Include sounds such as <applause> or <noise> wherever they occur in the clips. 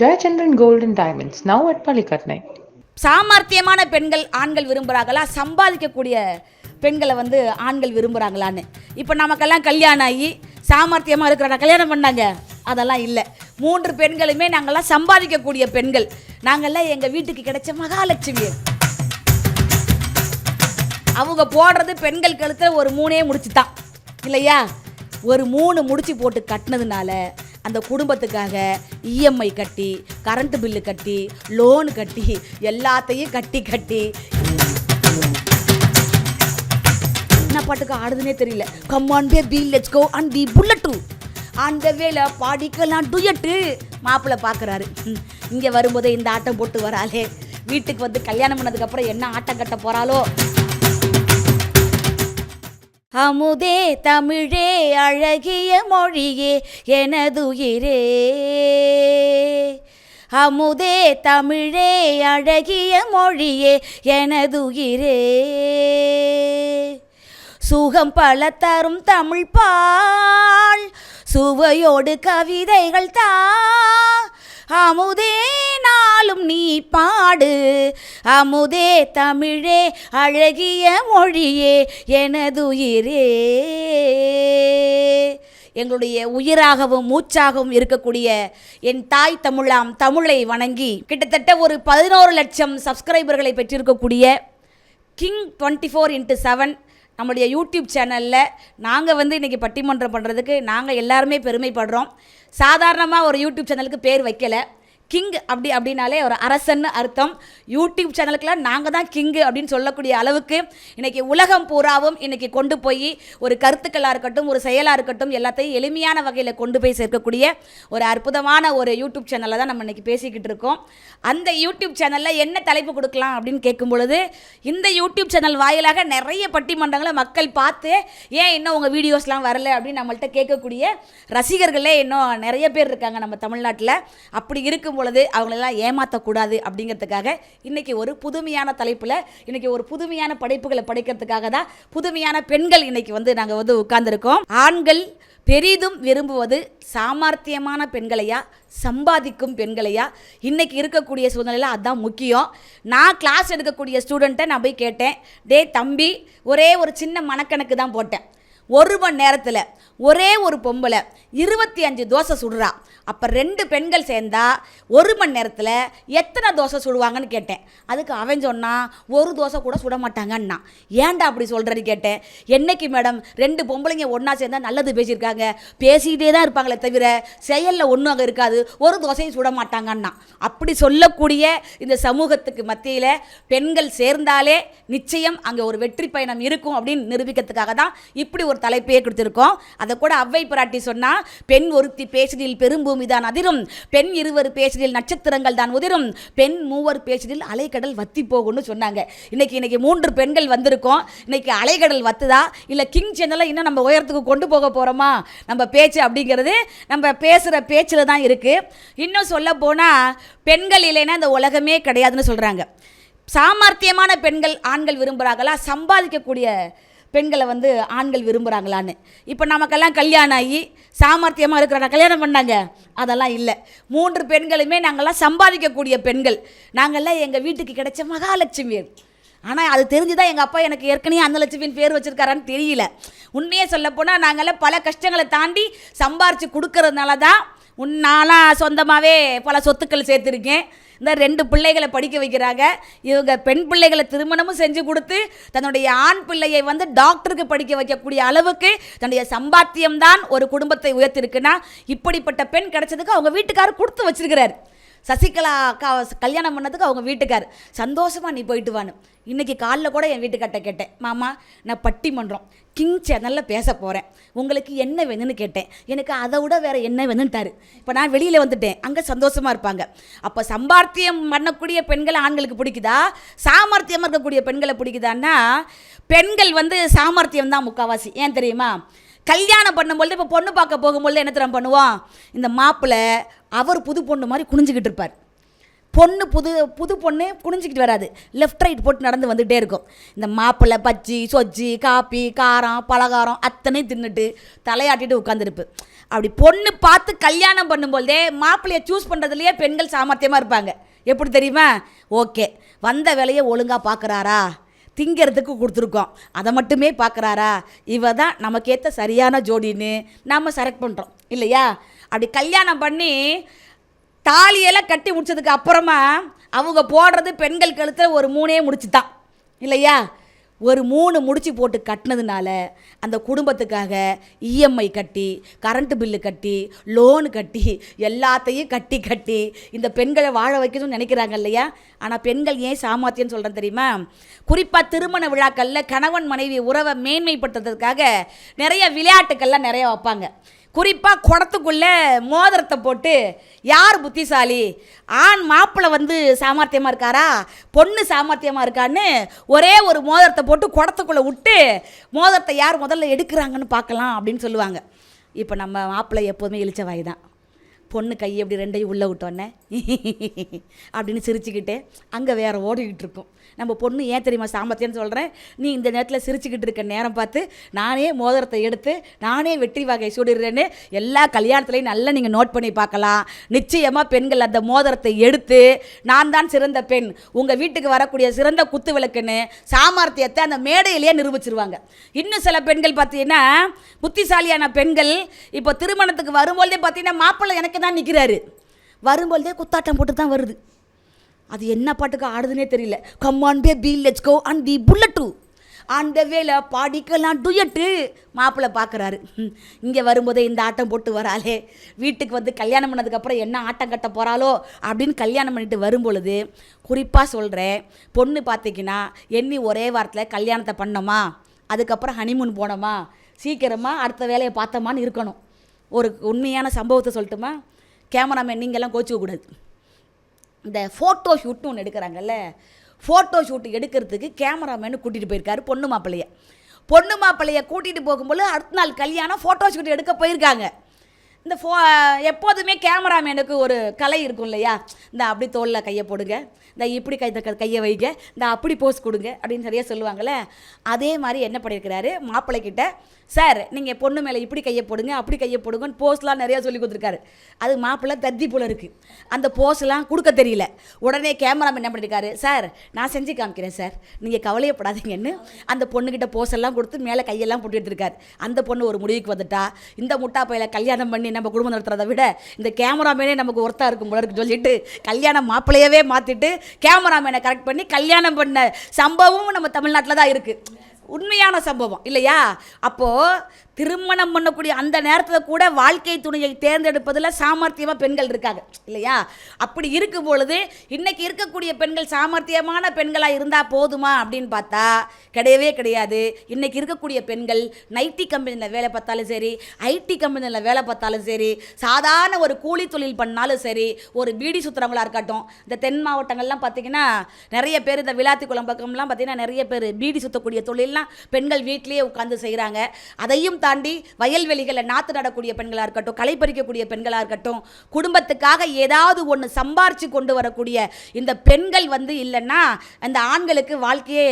Jayachandran golden diamonds now at at சாமர்த்தியமான பெண்கள் ஆண்கள் விரும்புகிறாங்களா சம்பாதிக்கக்கூடிய பெண்களை வந்து ஆண்கள் விரும்புகிறாங்களான்னு இப்போ நமக்கெல்லாம் கல்யாணம் ஆகி சாமர்த்தியமாக இருக்கிற கல்யாணம் பண்ணாங்க. அதெல்லாம் இல்லை. மூன்று பெண்களுமே நாங்கள்லாம் சம்பாதிக்கக்கூடிய பெண்கள். நாங்கள்லாம் எங்கள் வீட்டுக்கு கிடைச்ச மகாலட்சுமி அவங்க போடுறது பெண்கள் கழுத்தில் ஒரு மூணே முடிச்சு தான் இல்லையா? ஒரு மூணு முடிச்சு போட்டு கட்டினதுனால அந்த குடும்பத்துக்காக இஎம்ஐ கட்டி கரண்ட் பில்லு கட்டி லோன் கட்டி எல்லாத்தையும் கட்டி கட்டி. என்ன பாட்டுக்கு ஆடுதுன்னே தெரியல. Come on baby let's go and the bullet அந்த வேலை பாடிக்கலாம் டுயட்டு மாப்பிள்ளை பார்க்குறாரு இங்கே வரும்போதே இந்த ஆட்டம் போட்டு வராளே. வீட்டுக்கு வந்து கல்யாணம் பண்ணதுக்கப்புறம் என்ன ஆட்டம் கட்ட போகிறாளோ அமுதே தமிழே அழகிய மொழியே எனதுயிரே. அமுதே தமிழே அழகிய மொழியே எனதுயிரே. சுகம் பல தரும் தமிழ் பால் சுவையோடு கவிதைகள் தான் அமுதே நாளும் நீ பாடு. அமுதே தமிழே அழகிய மொழியே எனதுயிரே. எங்களுடைய உயிராகவும் மூச்சாகவும் இருக்கக்கூடிய என் தாய் தமிழாம் தமிழை வணங்கி கிட்டத்தட்ட ஒரு பதினோரு லட்சம் சப்ஸ்கிரைபர்களை பெற்றிருக்கக்கூடிய king twenty four into seven நம்முடைய யூடியூப் சேனலில் நாங்கள் வந்து இன்றைக்கி பட்டிமன்றம் பண்ணுறதுக்கு நாங்கள் எல்லாருமே பெருமைப்படுறோம். சாதாரணமாக ஒரு யூடியூப் சேனலுக்கு பேர் வைக்கலை. கிங் அப்படி அப்படின்னாலே ஒரு அரசன் அர்த்தம். யூடியூப் சேனலுக்கெல்லாம் நாங்கள் தான் கிங்கு அப்படின்னு சொல்லக்கூடிய அளவுக்கு இன்றைக்கி உலகம் பூராவும் இன்றைக்கி கொண்டு போய் ஒரு கருத்துக்களாக இருக்கட்டும் ஒரு செயலாக இருக்கட்டும் எல்லாத்தையும் எளிமையான வகையில் கொண்டு போய் சேர்க்கக்கூடிய ஒரு அற்புதமான ஒரு யூடியூப் சேனலில் தான் நம்ம இன்றைக்கி பேசிக்கிட்டு இருக்கோம். அந்த யூடியூப் சேனலில் என்ன தலைப்பு கொடுக்கலாம் அப்படின்னு கேட்கும் பொழுது இந்த யூடியூப் சேனல் வாயிலாக நிறைய பட்டிமன்றங்களை மக்கள் பார்த்து ஏன் இன்னும் உங்கள் வீடியோஸ்லாம் வரல? அப்படின்னு நம்மள்ட்ட கேட்கக்கூடிய ரசிகர்களே இன்னும் நிறைய பேர் இருக்காங்க நம்ம தமிழ்நாட்டில். அப்படி இருக்கும் பொழுது அவங்களெல்லாம் ஏமாற்றக்கூடாது அப்படிங்கிறதுக்காக இன்றைக்கி ஒரு புதுமையான தலைப்பில் இன்றைக்கி ஒரு புதுமையான படைப்புகளை படைக்கிறதுக்காக தான் புதுமையான பெண்கள் இன்றைக்கி வந்து நாங்கள் வந்து உட்கார்ந்துருக்கோம். ஆண்கள் பெரிதும் விரும்புவது சாமர்த்தியமான பெண்களையா சம்பாதிக்கும் பெண்களையா? இன்றைக்கி இருக்கக்கூடிய சூழ்நிலையில் அதுதான் முக்கியம். நான் கிளாஸ் எடுக்கக்கூடிய ஸ்டூடெண்ட்டை நான் போய் கேட்டேன் டே தம்பி ஒரே ஒரு சின்ன மனக்கணக்கு தான் போட்டேன். ஒரு மணி நேரத்தில் ஒரே ஒரு பொம்பளை இருபத்தி அஞ்சு தோசை சுடுறா. அப்போ ரெண்டு பெண்கள் சேர்ந்தா ஒரு மணி நேரத்தில் எத்தனை தோசை சுடுவாங்கன்னு கேட்டேன். அதுக்கு அவன் சொன்னான் ஒரு தோசை கூட சுட மாட்டாங்கன்னா ஏன்டா அப்படி சொல்கிறேன்னு கேட்டேன். என்னைக்கு மேடம்? ரெண்டு பொம்பளைங்க ஒன்றா சேர்ந்தா நல்லது பேசியிருக்காங்க. பேசிக்கிட்டே தான் இருப்பாங்களே தவிர செயலில் ஒன்றும் அங்கே இருக்காது. ஒரு தோசையும் சுட மாட்டாங்கன்னா அப்படி சொல்லக்கூடிய இந்த சமூகத்துக்கு மத்தியில் பெண்கள் சேர்ந்தாலே நிச்சயம் அங்கே ஒரு வெற்றி பயணம் இருக்கும் அப்படின்னு நிரூபிக்கிறதுக்காக தான் இப்படி ஒரு தலைப்பையே கொடுத்துருக்கோம். அதை கூட அவ்வை பிராட்டி சொன்னால் பெண் ஒருத்தி பேசிடில் பெரும்பூமி பூமிதான் அதிரும். பெண் இருவர் பேச்சில் நட்சத்திரங்கள் தான் உதிரும். பெண் மூவர் பேச்சில் அலைக்கடல் வத்தி போகும்னு சொன்னாங்க. இன்னைக்கு இன்னைக்கு மூன்று பெண்கள் வந்திருக்கோம். இன்னைக்கு அலைக்கடல் வத்துதா? இல்லை கிங் சேனலை இன்னும் நம்ம உயரத்துக்கு கொண்டு போக போகிறோமா நம்ம பேச்சு அப்படிங்கிறது நம்ம பேசுகிற பேச்சில் தான் இருக்குது இன்னும் சொல்ல போனால் பெண்கள் இல்லைன்னா இந்த உலகமே கிடையாதுன்னு சொல்கிறாங்க சாமர்த்தியமான பெண்கள் ஆண்கள் விரும்புகிறாங்களா சம்பாதிக்கக்கூடிய பெண்களை வந்து ஆண்கள் விரும்புகிறாங்களான்னு இப்போ நமக்கெல்லாம் கல்யாணம் ஆகி சாமர்த்தியமாக இருக்கிற கல்யாணம் பண்ணாங்க. அதெல்லாம் இல்லை. மூன்று பெண்களுமே நாங்கள்லாம் சம்பாதிக்கக்கூடிய பெண்கள். நாங்கள்லாம் எங்கள் வீட்டுக்கு கிடைச்ச மகாலட்சுமி. ஆனால் அது தெரிஞ்சு தான் எங்கள் அப்பா எனக்கு ஏற்கனவே அந்த லட்சுமியின் பேர் வச்சுருக்காரான்னு தெரியல. உண்மையே சொல்லப்போனால் நாங்கள்லாம் பல கஷ்டங்களை தாண்டி சம்பாரித்து கொடுக்கறதுனால தான் உன்னாலாம் சொந்தமாகவே பல சொத்துக்கள் சேர்த்துருக்கேன். இந்த ரெண்டு பிள்ளைகளை படிக்க வைக்கிறாங்க. இவங்க பெண் பிள்ளைகளை திருமணமும் செஞ்சு கொடுத்து தன்னுடைய ஆண் பிள்ளையை வந்து டாக்டருக்கு படிக்க வைக்கக்கூடிய அளவுக்கு தன்னுடைய சம்பாத்தியம்தான் ஒரு குடும்பத்தை உயர்த்திருக்குன்னா இப்படிப்பட்ட பெண் கிடைச்சதுக்கு அவங்க வீட்டுக்காரர் கொடுத்து வச்சிருக்கிறார். சசிகலா அக்கா கல்யாணம் பண்ணதுக்கு அவங்க வீட்டுக்கார் சந்தோஷமாக நீ போயிட்டு வான்னு. இன்றைக்கி காலைல கூட என் வீட்டுக்கார்ட்ட கேட்டேன் மாமா நான் பட்டிமன்றம். கிங் சேனலில் பேச போகிறேன் உங்களுக்கு என்ன வேணும்னு கேட்டேன். எனக்கு அதை விட வேறு என்ன வேணுன்ட்டாரு இப்போ நான் வெளியில் வந்துட்டேன். அங்கே சந்தோஷமாக இருப்பாங்க. அப்போ சம்பார்த்தியம் பண்ணக்கூடிய பெண்கள் ஆண்களுக்கு பிடிக்குதா? சாமர்த்தியமாக இருக்கக்கூடிய பெண்களை பிடிக்குதான்னா பெண்கள் வந்து சாமர்த்தியம் தான் முக்கால்வாசி ஏன் தெரியுமா? கல்யாணம் பண்ணும்பொழுது இப்போ பொண்ணு பார்க்க போகும்பொழுது என்ன தரம் பண்ணுவோம்? இந்த மாப்பிள்ளை அவர் புது பொண்ணு மாதிரி குனிஞ்சிக்கிட்டு இருப்பார். பொண்ணு புது புது பொண்ணு குனிஞ்சிக்கிட்டு வராது. லெஃப்ட் ரைட் போட்டு நடந்து வந்துகிட்டே இருக்கும். இந்த மாப்பிள்ளை பச்சி சொஜ்ஜி காப்பி காரம் பலகாரம் அத்தனையும் தின்னுட்டு தலையாட்டிட்டு உட்காந்துருப்பு அப்படி பொண்ணு பார்த்து கல்யாணம் பண்ணும்போதே மாப்பிள்ளையை சூஸ் பண்ணுறதுலையே பெண்கள் சாமர்த்தியமாக இருப்பாங்க. எப்படி தெரியுமா? ஓகே வந்த வேலையை ஒழுங்காக பார்க்குறாரா? திங்கிறதுக்கு கொடுத்துருக்கோம். அதை மட்டுமே பார்க்குறாரா? இவ தான் நமக்கேற்ற சரியான ஜோடின்னு நாம் செலக்ட் பண்ணுறோம் இல்லையா? அப்படி கல்யாணம் பண்ணி தாலியெல்லாம் கட்டி முடிச்சதுக்கு அப்புறமா அவங்க போடுறது பெண்கள் கழுத்தில் ஒரு மூணே முடிச்சு தான் இல்லையா? ஒரு மூணு முடிச்சு போட்டு கட்டினதுனால அந்த குடும்பத்துக்காக இஎம்ஐ கட்டி கரண்ட் பில்லு கட்டி லோனு கட்டி எல்லாத்தையும் கட்டி கட்டி இந்த பெண்களை வாழ வைக்கணும்னு நினைக்கிறாங்க இல்லையா? ஆனால் பெண்கள் ஏன் சாமர்த்தியம்னு சொல்கிறேன் தெரியுமா? குறிப்பாக திருமண விழாக்களில் கணவன் மனைவி உறவை மேன்மைப்படுத்துறதுக்காக நிறைய விளையாட்டுக்கள்லாம் நிறைய வைப்பாங்க. குறிப்பாக குடத்துக்குள்ளே மோதிரத்தை போட்டு யார் புத்திசாலி? ஆண் மாப்பிள்ளை வந்து சாமர்த்தியமாக இருக்காரா? பொண்ணு சாமர்த்தியமாக இருக்கான்னு ஒரே ஒரு மோதிரத்தை போட்டு குடத்துக்குள்ளே விட்டு மோதிரத்தை யார் முதல்ல எடுக்கிறாங்கன்னு பார்க்கலாம் அப்படின்னு சொல்லுவாங்க. இப்போ நம்ம மாப்பிள்ளை எப்போதுமே இழிச்ச வாய் தான். பொண்ணு கை எப்படி ரெண்டையும் உள்ளே விட்டோன்னே <laughs> அப்படின்னு சிரிச்சுக்கிட்டு அங்கே வேற ஓடிக்கிட்டு இருக்கும். நம்ம பொண்ணு ஏன் தெரியுமா சாமர்த்தியம்னு சொல்கிறேன் நீ இந்த நேரத்தில் சிரிச்சுக்கிட்டு இருக்க நேரம் பார்த்து நானே மோதிரத்தை எடுத்து நானே வெற்றி வகை சூடிடுறேன்னு எல்லா கல்யாணத்துலையும் நல்லா நீங்கள் நோட் பண்ணி பார்க்கலாம். நிச்சயமாக பெண்கள் அந்த மோதிரத்தை எடுத்து நான் தான் சிறந்த பெண் உங்கள் வீட்டுக்கு வரக்கூடிய சிறந்த குத்து விளக்குன்னு சாமர்த்தியத்தை அந்த மேடையிலேயே நிரூபிச்சிருவாங்க. இன்னும் சில பெண்கள் பார்த்தீங்கன்னா புத்திசாலியான பெண்கள் இப்போ திருமணத்துக்கு வரும்போதே பார்த்தீங்கன்னா மாப்பிள்ளை எனக்கு தான் நிற்கிறாரு வரும்பொழுதே குத்தாட்டம் போட்டு தான் வருது. அது என்ன பாட்டுக்கு ஆடுதுன்னே தெரியல. Come on baby let's go and the bullet too அந்த வேலை பாடிக்கலாம் டுயட்டு மாப்பிள்ளை பார்க்குறாரு. இங்கே வரும்போதே இந்த ஆட்டம் போட்டு வராளே. வீட்டுக்கு வந்து கல்யாணம் பண்ணதுக்கப்புறம் என்ன ஆட்டம் கட்ட போகிறாளோ அப்படின்னு கல்யாணம் பண்ணிட்டு வரும்பொழுது குறிப்பாக சொல்கிறேன் பொண்ணு பார்த்தீங்கன்னா எண்ணி ஒரே வாரத்தில் கல்யாணத்தை பண்ணோமா? அதுக்கப்புறம் ஹனிமூன் போனோமா? சீக்கிரமாக அடுத்த வேலையை பார்த்தோமான்னு இருக்கணும். ஒரு உண்மையான சம்பவத்தை சொல்லட்டுமா? கேமராமேன் நீங்கள்லாம் கோச்சிக்க கூடாது. இந்த ஃபோட்டோ ஷூட்னு ஒன்று எடுக்கிறாங்கல்ல ஃபோட்டோ ஷூட் எடுக்கிறதுக்கு கேமராமேனு கூட்டிகிட்டு போயிருக்காரு பொண்ணு மாப்பிள்ளைய. பொண்ணு மாப்பிள்ளைய கூட்டிகிட்டு போகும்போது அடுத்த நாள் கல்யாணம் ஃபோட்டோ ஷூட் எடுக்க போயிருக்காங்க. இந்த ஃபோ எப்போதுமே கேமராமேனுக்கு ஒரு கலை இருக்கும் இல்லையா? இந்த அப்படி தோளில் கையை போடுங்க இந்த இப்படி கை கையை வைங்க இந்த அப்படி போஸ் கொடுங்க அப்படின்னு சரியாக சொல்லுவாங்கள்ல அதே மாதிரி என்ன பண்ணியிருக்கிறாரு? மாப்பிள்ளைக்கிட்ட சார் நீங்கள் பொண்ணு மேலே இப்படி கையை போடுங்க அப்படி கையை போடுங்கன்னு போஸ்லாம் நிறையா சொல்லி கொடுத்துருக்காரு. அது மாப்பிள்ளை தத்தி போல இருக்குது அந்த போஸ்லாம் கொடுக்க தெரியல. உடனே கேமராமேன் என்ன பண்ணியிருக்காரு? சார் நான் செஞ்சு காமிக்கிறேன் சார். நீங்கள் கவலையப்படாதீங்கன்னு அந்த பொண்ணுக்கிட்ட போஸ் எல்லாம் கொடுத்து மேலே கையெல்லாம் போட்டு எடுத்திருக்காரு. அந்த பொண்ணு ஒரு முடிவுக்கு வந்துட்டா. இந்த முட்டா பையில கல்யாணம் பண்ணி நம்ம குடும்பம் நடத்துறதை விட இந்த கேமராமேனே நமக்கு ஒர்த்தாக இருக்கும் போல இருக்கு சொல்லிட்டு கல்யாணம் மாப்பிள்ளையவே மாற்றிட்டு கேமராமேனை கரெக்ட் பண்ணி கல்யாணம் பண்ண சம்பவமும் நம்ம தமிழ்நாட்டில் தான் இருக்குது உண்மையான சம்பவம் இல்லையா? அப்போது திருமணம் பண்ணக்கூடிய அந்த நேரத்தில் கூட வாழ்க்கை துணையை தேர்ந்தெடுப்பதில் சாமர்த்தியமாக பெண்கள் இருக்காங்க. இல்லையா? அப்படி இருக்கும் பொழுது இன்றைக்கி இருக்கக்கூடிய பெண்கள் சாமர்த்தியமான பெண்களாக இருந்தால் போதுமா அப்படின்னு பார்த்தா கிடையவே கிடையாது. இன்றைக்கி இருக்கக்கூடிய பெண்கள் நைட்டி கம்பெனியில் வேலை பார்த்தாலும் சரி ஐடி கம்பெனியில் வேலை பார்த்தாலும் சரி சாதாரண ஒரு கூலி தொழில் பண்ணாலும் சரி ஒரு பீடி சுற்றுறவங்களா இருக்கட்டும் இந்த தென் மாவட்டங்கள்லாம் பார்த்தீங்கன்னா நிறைய பேர் இந்த விளாத்திக்குளம் பக்கம்லாம் பார்த்தீங்கன்னா நிறைய பேர் பீடி சுற்றக்கூடிய தொழிலெலாம் பெண்கள் வீட்டிலேயே உட்காந்து செய்கிறாங்க அதையும் தாண்டி வயல்வெளிகளில் நாற்று நடக்கூடிய பெண்களாக இருக்கட்டும் களை பறிக்கக்கூடிய பெண்களாக இருக்கட்டும் குடும்பத்துக்காக ஏதாவது ஒன்று சம்பாரித்து கொண்டு வரக்கூடிய இந்த பெண்கள் வந்து இல்லைன்னா அந்த ஆண்களுக்கு வாழ்க்கையே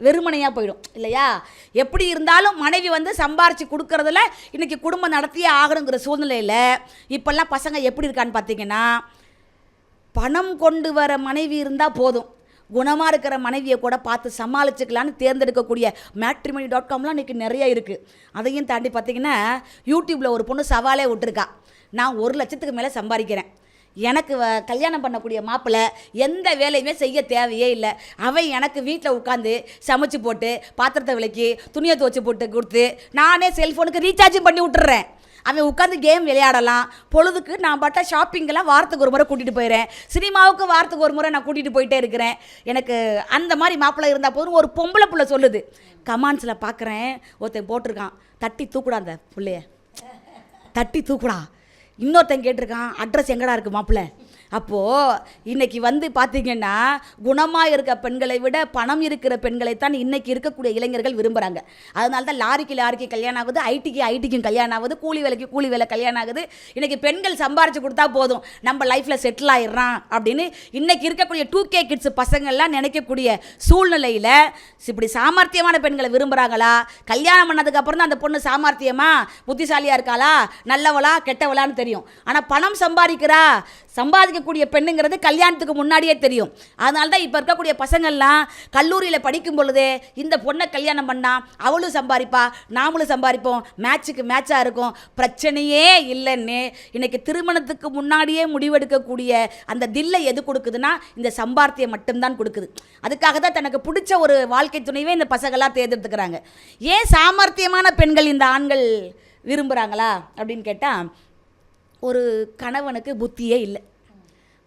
வெறுமனையாக போயிடும் இல்லையா? எப்படி இருந்தாலும் மனைவி வந்து சம்பாரித்து கொடுக்கறதுல இன்றைக்கி குடும்பம் நடத்தியே ஆகணுங்கிற சூழ்நிலையில் இப்போல்லாம் பசங்க எப்படி இருக்கான்னு பார்த்தீங்கன்னா பணம் கொண்டு வர மனைவி இருந்தால் போதும். குணமாக இருக்கிற மனைவியை கூட பார்த்து சமாளிச்சுக்கலான்னு தேர்ந்தெடுக்கக்கூடிய மேட்ரிமணி டாட் காம்லாம் இன்றைக்கி நிறைய இருக்குது அதையும் தாண்டி பார்த்தீங்கன்னா யூடியூப்பில் ஒரு பொண்ணு சவாலே விட்டுருக்கா. நான் ஒரு லட்சத்துக்கு மேலே சம்பாதிக்கிறேன். எனக்கு வ- கல்யாணம் பண்ணக்கூடிய மாப்பிள்ளை எந்த வேலையுமே செய்ய தேவையே இல்லை. அவன் எனக்கு வீட்டில் உட்காந்து சமைச்சு போட்டு பாத்திரத்தை விளக்கி துணியை துவச்சி போட்டு கொடுத்து நானே செல்ஃபோனுக்கு ரீசார்ஜும் பண்ணி விட்டுறேன். அவன் உட்காந்து கேம் விளையாடலாம். பொழுதுக்கு நான் பட்ட ஷாப்பிங்கெல்லாம் வாரத்துக்கு ஒரு முறை கூட்டிகிட்டு போயிடுறேன் சினிமாவுக்கு வாரத்துக்கு ஒரு முறை நான் கூட்டிகிட்டு போயிட்டே இருக்கிறேன். எனக்கு அந்த மாதிரி மாப்பிள்ளை இருந்தால் போதும். ஒரு பொம்பளை பிள்ளை சொல்லுது. கமான்ஸில் பார்க்குறேன் ஒருத்தன் போட்டிருக்கான். தட்டி தூக்குடா அந்த பிள்ளைய. தட்டி தூக்குடா. இன்னொருத்தன் கேட்டிருக்கான் அட்ரஸ் எங்கடா இருக்குது மாப்பிள்ளை? அப்போது இன்றைக்கி வந்து பார்த்திங்கன்னா குணமாக இருக்க பெண்களை விட பணம் இருக்கிற பெண்களைத்தான் இன்னைக்கு இருக்கக்கூடிய இளைஞர்கள் விரும்புகிறாங்க அதனால தான் லாரிக்கு லாரிக்கு கல்யாணம் ஆகுது ஐடிக்கு ஐடிக்கும் கல்யாணம் ஆகுது கூலி வேலைக்கு கூலி வேலை கல்யாணம் ஆகுது. இன்றைக்கி பெண்கள் சம்பாரித்து கொடுத்தா போதும். நம்ம லைஃப்பில் செட்டில் ஆயிடுறான் அப்படின்னு இன்றைக்கி இருக்கக்கூடிய டூ கே கிட்ஸ் பசங்கள்லாம் நினைக்கக்கூடிய சூழ்நிலையில் இப்படி சாமர்த்தியமான பெண்களை விரும்புகிறாங்களா கல்யாணம் பண்ணதுக்கப்புறம் தான் அந்த பொண்ணு சாமர்த்தியமா? புத்திசாலியாக இருக்காளா? நல்லவளா? கெட்டவளான்னு தெரியும். ஆனால் பணம் சம்பாதிக்கிறா? சம்பாதிக்கக்கூடிய பெண்ணுங்கிறது கல்யாணத்துக்கு முன்னாடியே தெரியும். அதனால தான் இப்போ இருக்கக்கூடிய பசங்கள்லாம் கல்லூரியில் படிக்கும் பொழுதே இந்த பொண்ணை கல்யாணம் பண்ணால் அவளும் சம்பாதிப்பா நாமளும் சம்பாதிப்போம் மேட்சுக்கு மேட்சாக இருக்கும். பிரச்சனையே இல்லைன்னு இன்றைக்கி திருமணத்துக்கு முன்னாடியே முடிவெடுக்கக்கூடிய அந்த தில்லை எது கொடுக்குதுன்னா இந்த சம்பார்த்தியம் மட்டும்தான் கொடுக்குது. அதுக்காக தான் தனக்கு பிடிச்ச ஒரு வாழ்க்கை துணைவே இந்த பசங்களாக தேர்ந்தெடுத்துக்கிறாங்க. ஏன் சாமர்த்தியமான பெண்கள் இந்த ஆண்கள் விரும்புகிறாங்களா அப்படின்னு கேட்டால் ஒரு கணவனுக்கு புத்தியே இல்லை.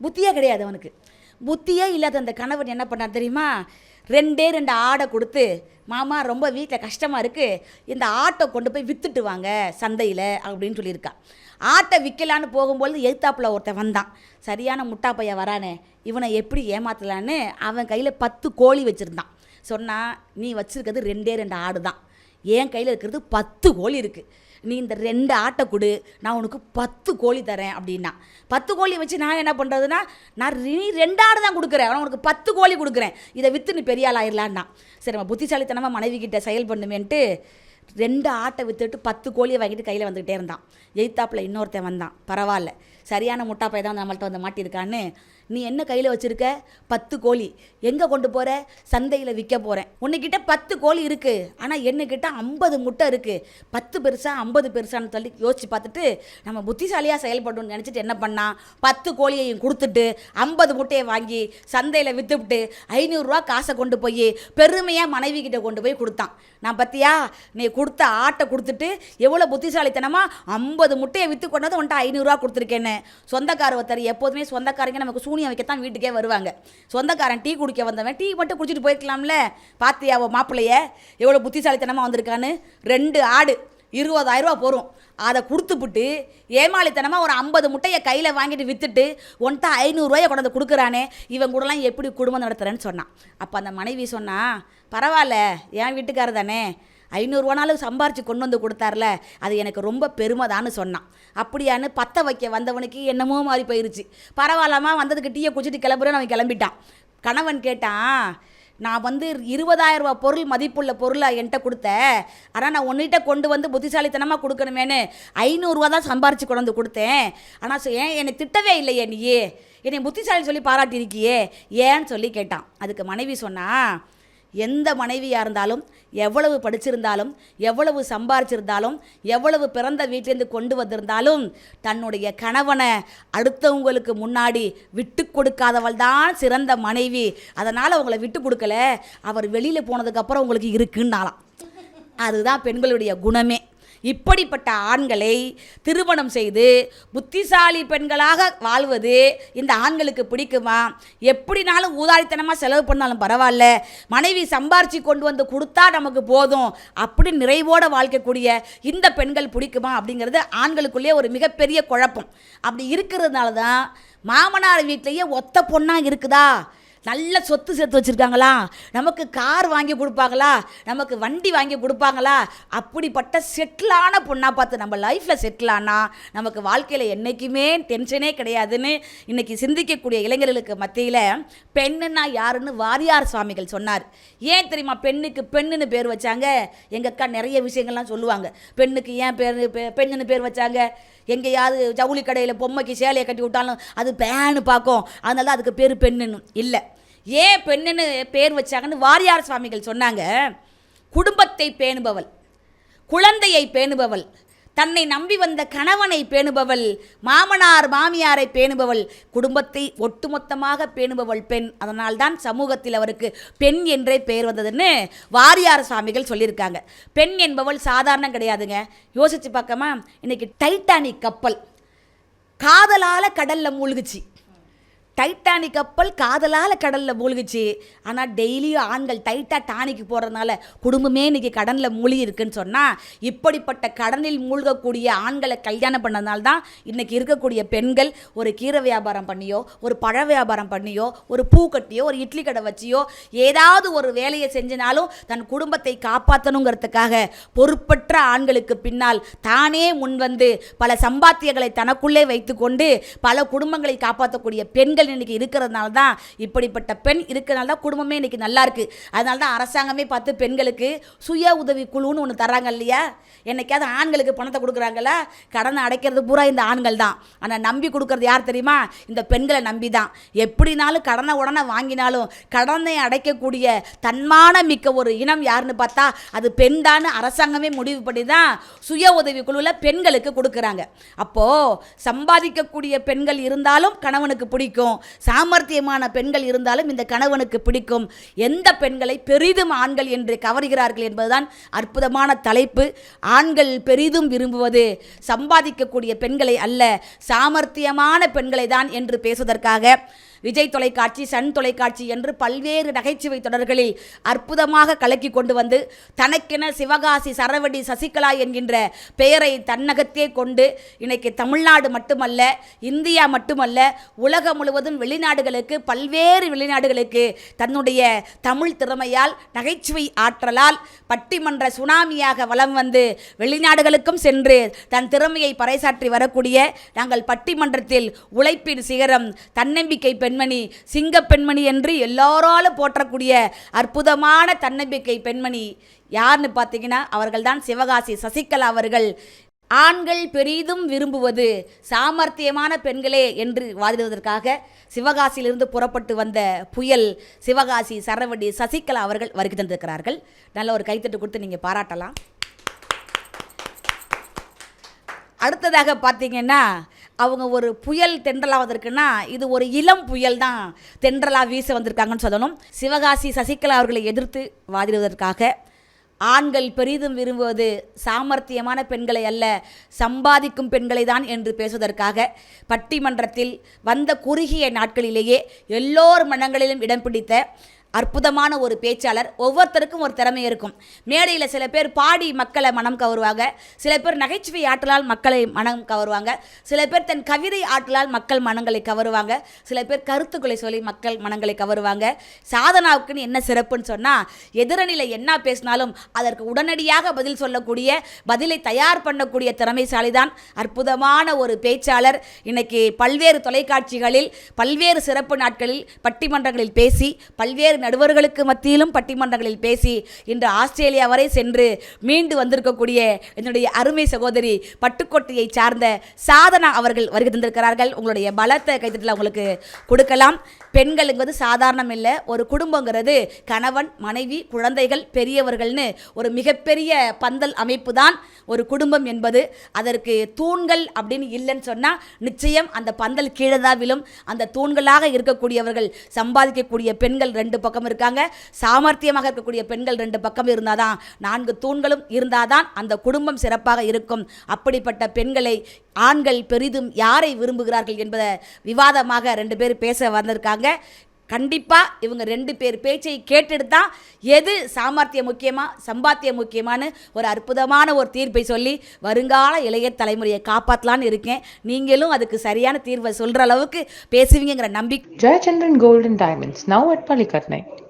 புத்தியே கிடையாது அவனுக்கு. புத்தியே இல்லாத அந்த கணவன் என்ன பண்ணார் தெரியுமா? ரெண்டே ரெண்டு ஆடை கொடுத்து மாமா ரொம்ப வீட்டில் கஷ்டமாக இருக்குது இந்த ஆட்டை கொண்டு போய் விற்றுட்டு வாங்க சந்தையில் அப்படின்னு சொல்லியிருக்கா ஆட்டை விற்கலான்னு போகும்போது எழுத்தாப்பில் ஒருத்தன் வந்தான். சரியான முட்டா பையன் வரானே இவனை எப்படி ஏமாத்தலான்னு? அவன் கையில் பத்து கோழி வச்சுருந்தான். சொன்னால் நீ வச்சுருக்கிறது ரெண்டே ரெண்டு ஆடு தான் என் கையில் இருக்கிறது பத்து கோழி இருக்குது நீ இந்த ரெண்டு ஆட்டை கொடு நான் உனக்கு பத்து கோழி தரேன் அப்படின்னா. பத்து கோழி வச்சு நான் என்ன பண்ணுறதுன்னா நான் நீ ரெண்டு ஆடு தான் கொடுக்குறேன். ஆனால் உனக்கு பத்து கோழி கொடுக்குறேன். இதை விற்று நீ பெரிய ஆள் ஆயிடலான்னா சரி நம்ம புத்திசாலித்தனமாக மனைவி கிட்ட செயல் பண்ணுமேன்ட்டு ரெண்டு ஆட்டை விற்றுட்டு பத்து கோழியை வாங்கிட்டு கையில் வந்துக்கிட்டே இருந்தான். எய்த்தாப்பில் இன்னொருத்தன் வந்தான். பரவாயில்ல. சரியான முட்டாப்பை தான் நம்மள்ட்ட வந்து மாட்டியிருக்கான்னு நீ என்ன கையில் வச்சுருக்க? பத்து கோழி. எங்கே கொண்டு போகிற சந்தையில் விற்க போகிறேன் உன்னைக்கிட்ட பத்து கோழி இருக்குது ஆனால் என்னக்கிட்ட ஐம்பது முட்டை இருக்குது பத்து பெருசாக ஐம்பது பெருசான்னு சொல்லி யோசிச்சு பார்த்துட்டு நம்ம புத்திசாலியாக செயல்படணும்னு நினச்சிட்டு என்ன பண்ணான் பத்து கோழியையும் கொடுத்துட்டு ஐம்பது முட்டையை வாங்கி சந்தையில் விற்றுவிட்டு ஐநூறுரூவா காசை கொண்டு போய் பெருமையாக மனைவி கிட்டே கொண்டு போய் கொடுத்தான். நான் பார்த்தியா? நீ கொடுத்த ஆட்டை கொடுத்துட்டு எவ்வளோ புத்திசாலித்தனமாக ஐம்பது முட்டையை விற்று கொண்டது உன்ட்ட ஐநூறுரூவா கொடுத்துருக்கேன்னு. சொந்தக்கார ஒருத்தர் எப்போதுமே சொந்தக்காரங்க நமக்கு சூனியம் வைக்கத்தான் வீட்டுக்கே வருவாங்க. சொந்தக்காரன் டீ குடிக்க வந்தவன் டீ மட்டும் குடிச்சிட்டு போயிருக்கலாம்ல? பார்த்தியா அவன் மாப்பிள்ளைய? எவ்வளோ புத்திசாலித்தனமாக வந்திருக்கான்னு? ரெண்டு ஆடு இருபதாயிரரூவா போகும் அதை கொடுத்துப்புட்டு ஏமாளித்தனமாக ஒரு ஐம்பது முட்டையை கையில் வாங்கிட்டு விற்றுட்டு ஒன்ட்ட ஐநூறுரூவாயை கொண்டாந்து கொடுக்குறானே. இவன் கூடலாம் எப்படி குடும்பம் நடத்துகிறேன்னு சொன்னான். அப்போ அந்த மனைவி சொன்னால் பரவாயில்ல என் வீட்டுக்காரர் தானே. ஐநூறுரூவானாலும் சம்பாரித்து கொண்டு வந்து கொடுத்தார்ல அது எனக்கு ரொம்ப பெருமைதான்னு சொன்னான். அப்படியான்னு பற்ற வைக்க வந்தவனுக்கு என்னமோ மாறி போயிருச்சு. பரவாயில்லாமல் வந்ததுக்கு டீயை குடிச்சிட்டு கிளம்புறேன்னு அவன் கிளம்பிட்டான். கணவன் கேட்டான் நான் வந்து இருபதாயிரம் ரூபா பொருள் மதிப்புள்ள பொருளை என்கிட்ட கொடுத்த? ஆனால் நான் உன்னிட்ட கொண்டு வந்து புத்திசாலித்தனமாக கொடுக்கணுமேனு ஐநூறுரூவா தான் சம்பாரித்து கொண்டு வந்து கொடுத்தேன். ஆனால் சொ- ஏன் என்னை திட்டவே இல்லையே நீயே? என்னை புத்திசாலி சொல்லி பாராட்டியிருக்கியே? ஏன்னு சொல்லி கேட்டான். அதுக்கு மனைவி சொன்னா எந்த மனைவியாக இருந்தாலும் எவ்வளவு படிச்சிருந்தாலும் எவ்வளவு சம்பாரிச்சிருந்தாலும் எவ்வளவு பிறந்த வீட்டிலேருந்து கொண்டு வந்திருந்தாலும் தன்னுடைய கணவனை அடுத்தவங்களுக்கு முன்னாடி விட்டு கொடுக்காதவள் தான் சிறந்த மனைவி. அதனால் அவங்கள விட்டு கொடுக்கல. அவர் வெளியில் போனதுக்கப்புறம் உங்களுக்கு இருக்குன்னாலாம் அதுதான் பெண்களுடைய குணமே. இப்படிப்பட்ட ஆண்களை திருமணம் செய்து புத்திசாலி பெண்களாக வாழ்வது இந்த ஆண்களுக்கு பிடிக்குமா? எப்படினாலும் ஊதாரித்தனமாக செலவு பண்ணாலும் பரவாயில்ல. மனைவி சம்பாரிச்சு கொண்டு வந்து கொடுத்தா நமக்கு போதும். அப்படி நிறைவோடு வாழ்க்கக்கூடிய இந்த பெண்கள் பிடிக்குமா அப்படிங்கிறது ஆண்களுக்குள்ளேயே ஒரு மிகப்பெரிய குழப்பம். அப்படி இருக்கிறதுனால தான் மாமனார் வீட்லேயே ஒத்த பொண்ணாக இருக்குதா? நல்ல சொத்து சேர்த்து வச்சுருக்காங்களா? நமக்கு கார் வாங்கி கொடுப்பாங்களா? நமக்கு வண்டி வாங்கி கொடுப்பாங்களா? அப்படிப்பட்ட செட்டிலான பொண்ணாக பார்த்து நம்ம லைஃப்பில் செட்டில் ஆனால் நமக்கு வாழ்க்கையில் என்றைக்குமே டென்ஷனே கிடையாதுன்னு இன்றைக்கி சிந்திக்கக்கூடிய இளைஞர்களுக்கு மத்தியில் பெண்ணுன்னா யாருன்னு வாரியார் சுவாமிகள் சொன்னார். ஏன் தெரியுமா? பெண்ணுக்கு பெண்ணுன்னு பேர் வச்சாங்க? எங்கள் அக்கா நிறைய விஷயங்கள்லாம் சொல்லுவாங்க. பெண்ணுக்கு ஏன் பேர் பெண்ணுன்னு பேர் வச்சாங்க? எங்கேயாவது ஜவுளி கடையில் பொம்மைக்கு சேலையை கட்டி விட்டாலும் அது பேனு பார்க்கும். அதனால அதுக்கு பேர் பெண்ணுன்னு. இல்லை. ஏன் பெண்ணுன்னு பேர் வச்சாங்கன்னு வாரியார் சுவாமிகள் சொன்னாங்க. குடும்பத்தை பேணுபவள். குழந்தையை பேணுபவள். தன்னை நம்பி வந்த கணவனை பேணுபவள் மாமனார் மாமியாரை பேணுபவள் குடும்பத்தை ஒட்டுமொத்தமாக பேணுபவள் பெண். அதனால்தான் சமூகத்தில் அவருக்கு பெண் என்றே பெயர் வந்ததுன்னு வாரியார் சுவாமிகள் சொல்லியிருக்காங்க. பெண் என்பவள் சாதாரணம் கிடையாதுங்க. யோசிச்சு பார்க்கமா இன்னைக்கு டைட்டானிக் கப்பல். காதலால் கடலில் மூழ்குச்சு. டைட்டானிக் கப்பல் காதலால் கடலில் மூழ்கிச்சு. ஆனால் டெய்லியும் ஆண்கள் டைட்டாக டானிக்கு போடுறதுனால குடும்பமே இன்றைக்கி கடனில் மூழ்கி இருக்குன்னு சொன்னால் இப்படிப்பட்ட கடனில் மூழ்கக்கூடிய ஆண்களை கல்யாணம் பண்ணதுனால தான் இன்னைக்கு இருக்கக்கூடிய பெண்கள் ஒரு கீரை வியாபாரம் பண்ணியோ ஒரு பழ வியாபாரம் பண்ணியோ ஒரு பூ கட்டியோ ஒரு இட்லி கடை வச்சியோ ஏதாவது ஒரு வேலையை செஞ்சினாலும் தன் குடும்பத்தை காப்பாற்றணுங்கிறதுக்காக பொறுப்பற்ற ஆண்களுக்கு பின்னால் தானே முன்வந்து பல சம்பாத்தியங்களை தனக்குள்ளே வைத்துக்கொண்டு பல குடும்பங்களை காப்பாற்றக்கூடிய பெண்கள் இன்னைக்கு இருக்கிறதுனால தான் இப்படிப்பட்ட பெண் இருக்கிறனால தான் குடும்பமே இன்னைக்கு நல்லா இருக்கு. அதனால தான் அரசாங்கமே பார்த்து பெண்களுக்கு சுய உதவி குழுன்னு ஒன்று தராங்க இல்லையா? என்னைக்காவது ஆண்களுக்கு பணத்தை கொடுக்குறாங்களா கடனை அடைக்கிறது பூரா இந்த ஆண்கள் தான். ஆனால் நம்பி கொடுக்கறது யார் தெரியுமா? இந்த பெண்களை நம்பி தான் எப்படினாலும் கடனை உடனே வாங்கினாலும் கடனை அடைக்கக்கூடிய தன்மான மிக்க ஒரு இனம் யாருன்னு பார்த்தா அது பெண் தான் அரசாங்கமே முடிவு பண்ணி தான் சுய உதவி குழுவில் பெண்களுக்கு கொடுக்குறாங்க. அப்போது சம்பாதிக்கக்கூடிய பெண்கள் இருந்தாலும் கணவனுக்கு பிடிக்கும். சாமர்த்தியமான பெண்கள் இருந்தாலும் இந்த கணவனுக்கு பிடிக்கும். எந்த பெண்களை பெரிதும் ஆண்கள் என்று கவர்கிறார்கள் என்பதுதான் அற்புதமான தலைப்பு. ஆண்கள் பெரிதும் விரும்புவது சம்பாதிக்கக்கூடிய பெண்களை அல்ல சாமர்த்தியமான பெண்களை தான் என்று பேசுவதற்காக. விஜய் தொலைக்காட்சி சன் தொலைக்காட்சி என்று பல்வேறு நகைச்சுவை தொடர்களில் அற்புதமாக கலக்கி கொண்டு வந்து தனக்கென சிவகாசி சரவடி சசிகலா என்கின்ற பெயரை தன்னகத்தே கொண்டு இன்னைக்கு தமிழ்நாடு மட்டுமல்ல இந்தியா மட்டுமல்ல உலகம் முழுவதும் வெளிநாடுகளுக்கு பல்வேறு வெளிநாடுகளுக்கு தன்னுடைய தமிழ் திறமையால் நகைச்சுவை ஆற்றலால் பட்டிமன்ற சுனாமியாக வலம் வந்து வெளிநாடுகளுக்கும் சென்று தன் திறமையை பறைசாற்றி வரக்கூடிய நாங்கள் பட்டிமன்றத்தில் உழைப்பின் சிகரம் தன்னம்பிக்கை பெண்மணி சிங்க பெண்மணி என்று எல்லாராலும் போற்றக்கூடிய அற்புதமான தன்னம்பிக்கை பெண்மணி. யாருன்னு பார்த்தீங்கன்னா அவர்கள்தான் சிவகாசி சசிகலா அவர்கள். ஆண்கள் பெரிதும் விரும்புவது சாமர்த்தியமான பெண்களே என்று வாதிடுவதற்காக சிவகாசியிலிருந்து புறப்பட்டு வந்த புயல் சிவகாசி சரவடி சசிகலா அவர்கள் வருகை தந்திருக்கிறார்கள். நல்ல ஒரு கைத்தட்டு கொடுத்து நீங்கள் பாராட்டலாம். அடுத்ததாக பார்த்தீங்கன்னா அவங்க ஒரு புயல் தென்றலாவதற்குன்னா இது ஒரு இளம் புயல் தான் தென்றலாக வீச வந்திருக்காங்கன்னு சொல்லணும். சிவகாசி சசிகலா அவர்களை எதிர்த்து வாதிடுவதற்காக ஆண்கள் பெரிதும் விரும்புவது சாமர்த்தியமான பெண்களை அல்ல சம்பாதிக்கும் பெண்களை தான் என்று பேசுவதற்காக பட்டிமன்றத்தில் வந்த குறுகிய நாட்களிலேயே எல்லோர் மனங்களிலும் இடம் பிடித்த அற்புதமான ஒரு பேச்சாளர். ஒவ்வொருத்தருக்கும் ஒரு திறமை இருக்கும். மேடையில் சில பேர் பாடி மக்களை மனம் கவருவாங்க. சில பேர் நகைச்சுவை ஆற்றலால் மக்களை மனம் கவருவாங்க. சில பேர் தன் கவிதை ஆற்றலால் மக்கள் மனங்களை கவருவாங்க. சில பேர் கருத்துக்களை சொல்லி மக்கள் மனங்களை கவருவாங்க. சாதனாவுக்குன்னு என்ன சிறப்புன்னு சொன்னால் எதிரணியில் என்ன பேசினாலும் அதற்கு உடனடியாக பதில் சொல்லக்கூடிய பதிலை தயார் பண்ணக்கூடிய திறமைசாலி தான் அற்புதமான ஒரு பேச்சாளர். இன்னைக்கு பல்வேறு தொலைக்காட்சிகளில் பல்வேறு சிறப்பு நாட்களில் பட்டிமன்றங்களில் பேசி பல்வேறு நடுவர்களுக்கு மத்தியிலும் பட்டிமன்றங்களில் பேசி இன்று ஆஸ்திரேலியா வரை சென்று மீண்டு வந்திருக்கக்கூடிய என்னுடைய அருமை சகோதரி பட்டுக்கோட்டையை சார்ந்த சாதனா அவர்கள் வருகை தந்திருக்கிறார்கள். உங்களுடைய பலத்தை கைத்தட்டில் உங்களுக்கு கொடுக்கலாம். பெண்களுங்கிறது சாதாரணம் இல்லை. ஒரு குடும்பங்கிறது கணவன் மனைவி குழந்தைகள் பெரியவர்கள்னு ஒரு மிகப்பெரிய பந்தல் அமைப்பு தான் ஒரு குடும்பம் என்பது. அதற்கு தூண்கள் அப்படின்னு இல்லைன்னு சொன்னால் நிச்சயம் அந்த பந்தல் கீழே தான் விழும். அந்த தூண்களாக இருக்கக்கூடியவர்கள் சம்பாதிக்கக்கூடிய பெண்கள் ரெண்டு பக்கம் இருக்காங்க. சாமர்த்தியமாக இருக்கக்கூடிய பெண்கள் ரெண்டு பக்கம் இருந்தால் தான் நான்கு தூண்களும் இருந்தால் தான் அந்த குடும்பம் சிறப்பாக இருக்கும். அப்படிப்பட்ட பெண்களை ஆண்கள் பெரிதும் யாரை விரும்புகிறார்கள் என்பதை விவாதமாக ரெண்டு பேர் பேச வந்திருக்காங்க. கண்டிப்பாக இவங்க ரெண்டு பேர் பேச்சை கேட்டுட்டு தான் எது சாமர்த்தியம் முக்கியமாக சம்பாத்தியம் முக்கியமானு ஒரு அற்புதமான ஒரு தீர்ப்பை சொல்லி வருங்கால இளைய தலைமுறையை காப்பாற்றலான்னு இருக்கேன். நீங்களும் அதுக்கு சரியான தீர்வை சொல்கிற அளவுக்கு பேசுவீங்கிற நம்பிக்கை Jayachandran golden diamonds now at at